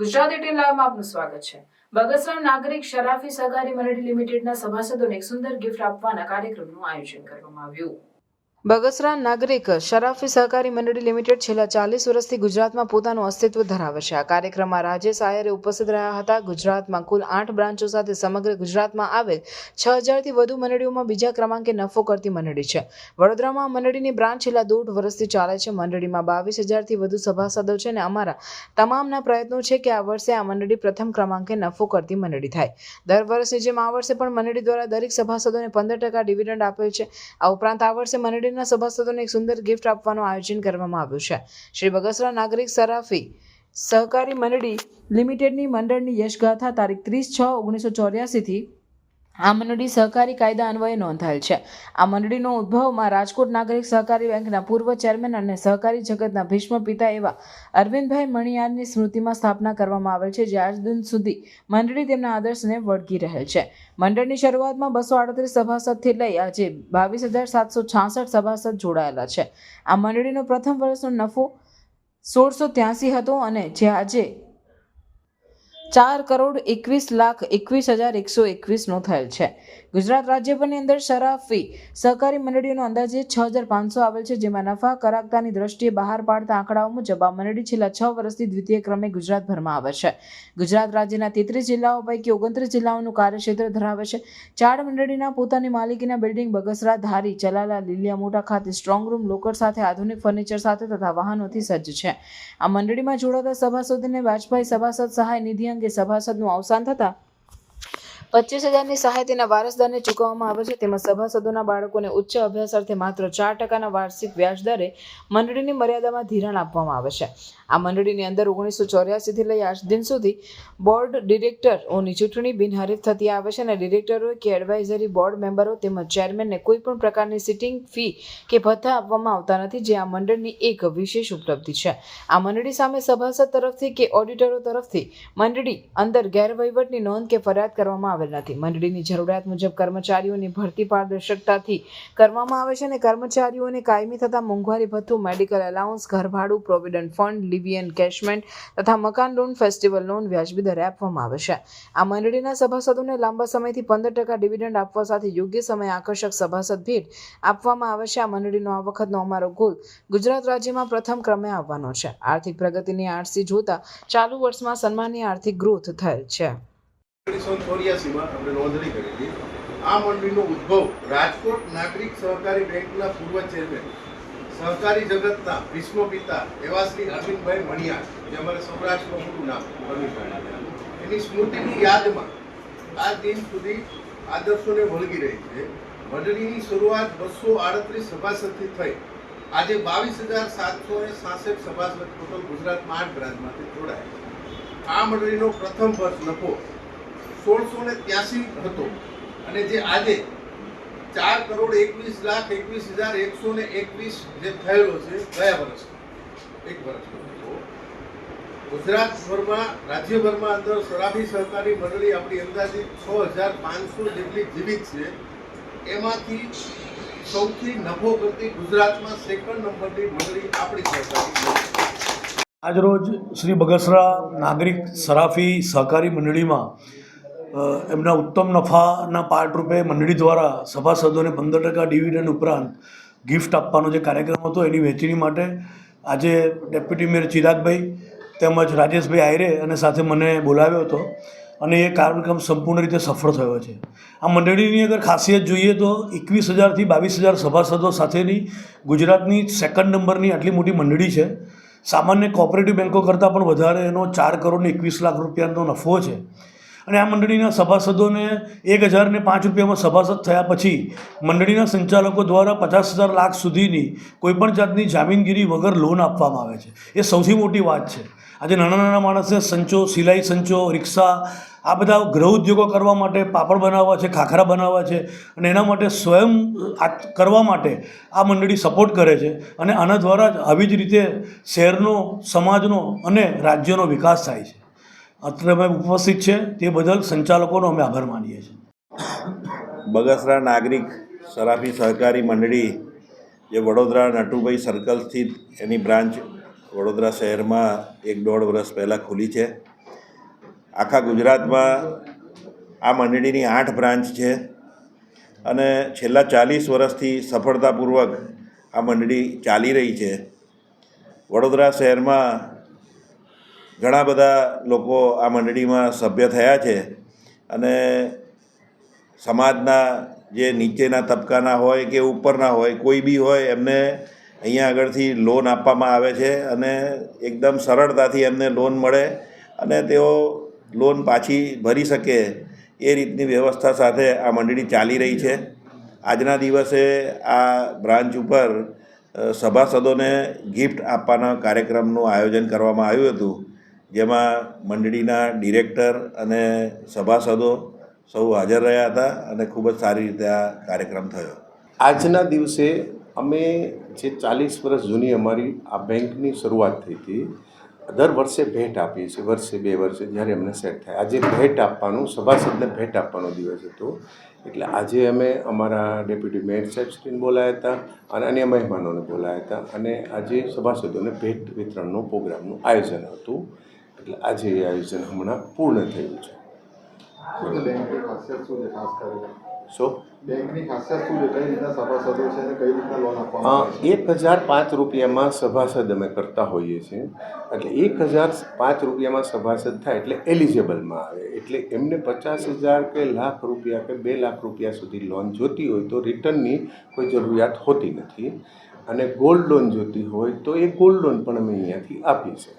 Gujarat eighteen લાઈવમાં આપનું સ્વાગત છે. બગસરા નાગરિક શરાફી સહકારી મંડળી લિમિટેડના સભાસદોને એક સુંદર ગિફ્ટ આપવાના કાર્યક્રમનું આયોજન કરવામાં આવ્યું. બગસરા નાગરિક શરાફી સહકારી મંડળી લિમિટેડ છેલ્લા ચાલીસ વર્ષથી ગુજરાતમાં પોતાનું અસ્તિત્વ ધરાવે છે. આ કાર્યક્રમમાં રાજેશ આયરે ઉપસ્થિત રહ્યા હતા. ગુજરાતમાં કુલ આઠ બ્રાન્ચો સાથે સમગ્ર ગુજરાતમાં આવેલ છ હજારથી વધુ મંડળીઓમાં બીજા ક્રમાંકે નફો કરતી મંડળી છે. વડોદરામાં મંડળીની બ્રાન્ચ છેલ્લા દોઢ વર્ષથી ચાલે છે. મંડળીમાં બાવીસ હજારથી વધુ સભાસદો છે અને અમારા તમામના પ્રયત્નો છે કે આ વર્ષે આ મંડળી પ્રથમ ક્રમાંકે નફો કરતી મંડળી થાય. દર વર્ષની જેમ આ વર્ષે પણ મંડળી દ્વારા દરેક સભાસદોને પંદર ટકા ડિવિડન્ડ આપેલ છે. આ ઉપરાંત આ વર્ષે મંડળીના સભાસદોને એક સુંદર ગિફ્ટ આપવાનું આયોજન કરવામાં આવ્યું છે. શ્રી બગસરા નાગરિક સરાફી સહકારી મંડળી લિમિટેડની મંડળની યશગાથા તારીખ ત્રીસ છ ઓગણીસો ચોર્યાસીથી આ મંડળી સહકારી કાયદા અન્વયે નોંધાયેલ છે. આ મંડળીનો ઉદ્ભવમાં રાજકોટ નાગરિક સહકારી બેંકના પૂર્વ ચેરમેન અને સહકારી જગતના ભીષ્મ પિતા એવા અરવિંદભાઈ મણિયારની સ્મૃતિમાં સ્થાપના કરવામાં આવેલ છે, જે આજ દિન સુધી મંડળી તેમના આદર્શને વળગી રહેલ છે. મંડળની શરૂઆતમાં બસો આડત્રીસ સભાસદથી લઈ આજે બાવીસ હજાર સાતસો છાસઠ સભાસદ જોડાયેલા છે. આ મંડળીનો પ્રથમ વર્ષનો નફો સોળસો ત્યાસી હતો અને જે આજે ચાર કરોડ એકવીસ લાખ એકવીસ હજાર એકસો એકવીસનો થયેલ છે. ગુજરાત રાજ્યભરની અંદર શરાફી સહકારી મંડળીઓનો અંદાજે છ હજાર પાંચસો આવેલ છે, જેમાં નફા કરાકતાની દ્રષ્ટિએ બહાર પાડતા આંકડાઓ મુજબ આ મંડળી છેલ્લા છ વર્ષથી દ્વિતીય ક્રમે ગુજરાતભરમાં આવે છે. ગુજરાત રાજ્યના તેત્રીસ જિલ્લાઓ પૈકી ઓગણત્રીસ જિલ્લાઓનું કાર્યક્ષેત્ર ધરાવે છે. ચાર મંડળીના પોતાની માલિકીના બિલ્ડિંગ બગસરા, ધારી, ચલાલા, લીલિયા મોટા ખાતે સ્ટ્રોંગ રૂમ, લોકર સાથે આધુનિક ફર્નિચર સાથે તથા વાહનોથી સજ્જ છે. આ મંડળીમાં જોડાતા સભાસદોને વાજપાઈ સભાસદ સહાય નિધિ અંગે સભાસદનું અવસાન થતાં પચીસ હજારની સહાય તેના વારસદારને ચૂકવવામાં આવે છે. તેમાં સભાસદોના બાળકોને ઉચ્ચ અભ્યાસ અર્થે માત્ર ચાર ટકાના વાર્ષિક વ્યાજ દરે મંડળીની મર્યાદામાં ધિરાણ આપવામાં આવે છે. આ મંડળીની અંદર ઓગણીસો ચોર્યાસીથી લઈ આજ દિન સુધી બોર્ડ ડિરેક્ટરોની ચૂંટણી બિનહરીફ થતી આવે છે અને ડિરેક્ટરો કે એડવાઇઝરી બોર્ડ મેમ્બરો તેમજ ચેરમેનને કોઈ પણ પ્રકારની સિટિંગ ફી કે ભથ્થા આપવામાં આવતા નથી જે આ મંડળની એક વિશેષ ઉપલબ્ધિ છે. આ મંડળી સામે સભાસદ તરફથી કે ઓડિટરો તરફથી મંડળી અંદર ગેરવહીવટની નોંધ કે ફરિયાદ કરવામાં આવેલ નથી. મંડળીની જરૂરિયાત મુજબ કર્મચારીઓની ભરતી પારદર્શકતાથી કરવામાં આવે છે અને કર્મચારીઓને કાયમી થતા મોંઘવારી ભથ્થું, મેડિકલ એલાઉન્સ, ઘરભાડું, પ્રોવિડન્ટ ફંડ લિવિયન કેશમેન્ટ તથા મકાન લોન, ફેસ્ટિવલ લોન, વ્યાજબી દરે આપવામાં આવે છે. આ મંડળીના સભાસદોને લાંબા સમયથી પંદર ટકા ડિવિડન્ડ આપવા સાથે યોગ્ય સમય આકર્ષક સભાસદ ભેટ આપવામાં આવે છે. આ મંડળીનો આ વખતનો અમારો ગોલ ગુજરાત રાજ્યમાં પ્રથમ ક્રમે આવવાનો છે. આર્થિક પ્રગતિની આરસી જોતા ચાલુ વર્ષમાં સન્માનીય આર્થિક ગ્રોથ થયેલ છે. ઓગણીસો ચોર્યાસીમાં આપણે નોંધણી કરી હતી. આ મંડળીનો ઉદ્ભવ રાજકોટ નાગરિક સહકારી બેંકના પૂર્વ ચેરમેન, સહકારી જગતના વિશ્વ પિતા એવા શ્રી અરવિંદભાઈ મણિયા જે અમારે સૌરાષ્ટ્રનું મોટું નામ, અરવિંદભાઈ એની સ્મૃતિની યાદમાં આ દિન સુધી આદર્શોને વળગી રહી છે. મંડળીની શરૂઆત બસો આડત્રીસ સભાસદથી થઈ. આજે બાવીસ હજાર સાતસો ને સાસઠ સભાસદ ટોટલ ગુજરાતમાં આઠ બ્રાન્ચમાંથી જોડાયા આ મંડળીનો પ્રથમ વર્ષ નફો સોળસો ને ત્યાસી હતો. અને જે આજે ચાર કરોડ એકવીસ લાખ એકવીસ હજાર એકસો ને એકવીસ જે થયેલો છે, ગયા વર્ષ. એક વર્ષ. ગુજરાતભરમાં, રાજ્યભરમાં અંદર સરાફી સહકારી મંડળી આપણી અંદાજિત છ હજાર પાંચસો જેટલી જીવિત છે. એમાંથી સૌથી નફો કરતી ગુજરાતમાં સેકન્ડ નંબરની મંડળી આપણી સહકારી આજરોજ શ્રી બગસરા નાગરિક સરાફી સહકારી મંડળીમાં એમના ઉત્તમ નફાના પાર્ટરૂપે મંડળી દ્વારા સભાસદોને પંદર ટકા ડિવિડન્ડ ઉપરાંત ગિફ્ટ આપવાનો જે કાર્યક્રમ હતો એની વહેંચણી માટે આજે ડેપ્યુટી મેયર ચિરાગભાઈ તેમજ રાજેશભાઈ આયરે અને સાથે મને બોલાવ્યો હતો અને એ કાર્યક્રમ સંપૂર્ણ રીતે સફળ થયો છે. આ મંડળીની અગર ખાસિયત જોઈએ તો એકવીસ હજારથી બાવીસ હજાર સભાસદો સાથેની ગુજરાતની સેકન્ડ નંબરની આટલી મોટી મંડળી છે. સામાન્ય કોઓપરેટિવ બેન્કો કરતાં પણ વધારે એનો ચાર કરોડને એકવીસ લાખ રૂપિયાનો નફો છે. અને આ મંડળીના સભાસદોને એક હજારને પાંચ રૂપિયામાં સભાસદ થયા પછી મંડળીના સંચાલકો દ્વારા પચાસ હજાર લાખ સુધીની કોઈપણ જાતની જામીનગીરી વગર લોન આપવામાં આવે છે. એ સૌથી મોટી વાત છે. આજે નાના નાના માણસને સંચો, સિલાઈ સંચો, રિક્ષા, આ બધા ગૃહ ઉદ્યોગો કરવા માટે પાપડ બનાવવા છે, ખાખરા બનાવવા છે અને એના માટે સ્વયં કરવા માટે આ મંડળી સપોર્ટ કરે છે અને આના દ્વારા જ આવી જ રીતે શહેરનો, સમાજનો અને રાજ્યનો વિકાસ થાય છે. અત્રે અમે ઉપસ્થિત છે, તે બદલ સંચાલકોનો અમે આભાર માનીએ છીએ. બગસરા નાગરિક સરાફી સહકારી મંડળી, જે વડોદરા નટુભાઈ સર્કલ સ્થિત એની બ્રાન્ચ વડોદરા શહેરમાં એક દોઢ વર્ષ પહેલાં ખુલી છે. આખા ગુજરાતમાં આ મંડળીની આઠ બ્રાન્ચ છે અને છેલ્લા ચાલીસ વર્ષથી સફળતાપૂર્વક આ મંડળી ચાલી રહી છે. વડોદરા શહેરમાં ઘણા બધા લોકો આ મંડળીમાં સભ્ય થયા છે અને સમાજના જે નીચેના તબકાના હોય કે ઉપરના હોય, કોઈ બી હોય, એમને અહીંયા આગળથી લોન આપવામાં આવે છે અને એકદમ સરળતાથી એમને લોન મળે અને તેઓ લોન પાછી ભરી શકે એ રીતની વ્યવસ્થા સાથે આ મંડળી ચાલી રહી છે. આજના દિવસે આ બ્રાન્ચ ઉપર સભાસદોને ગિફ્ટ આપવાના કાર્યક્રમનું આયોજન કરવામાં આવ્યું હતું. જેમાં મંડળીના ડિરેક્ટર અને સભાસદો સૌ હાજર રહ્યા હતા અને ખૂબ જ સારી રીતે આ કાર્યક્રમ થયો. આજના દિવસે અમે જે ચાલીસ વર્ષ જૂની અમારી આ બેંકની શરૂઆત થઈ હતી, દર વર્ષે ભેટ આપીએ છીએ, વર્ષે બે વર્ષે જ્યારે અમને સેટ થાય. આજે ભેટ આપવાનું, સભાસદને ભેટ આપવાનો દિવસ હતો. એટલે આજે અમે અમારા ડેપ્યુટી મેયર સાહેબશ્રીને બોલાયા હતા અને અન્ય મહેમાનોને બોલાયા હતા અને આજે સભાસદોને ભેટ વિતરણનું પ્રોગ્રામનું આયોજન હતું. એટલે આજે એ આયોજન હમણાં પૂર્ણ થયું છે. શું બેંકની ખાસિયત શું ખાસ કરીને? સો? બેંકની ખાસિયત શું કઈ રીતના સભાસદો છે અને કઈ રીતના લોન આપવામાં અ, આવે છે? એક હજાર પાંચ રૂપિયામાં સભાસદ અમે કરતા હોઈએ છીએ. એટલે એક હજાર પાંચ રૂપિયામાં સભાસદ થાય એટલે એલિજેબલમાં આવે. એટલે એમને પચાસ હજાર કે લાખ રૂપિયા કે બે લાખ રૂપિયા સુધી લોન જોતી હોય તો રિટર્નની કોઈ જરૂરિયાત હોતી નથી. અને ગોલ્ડ લોન જોતી હોય તો એ ગોલ્ડ લોન પણ અમે અહીંયાથી આપીએ છીએ.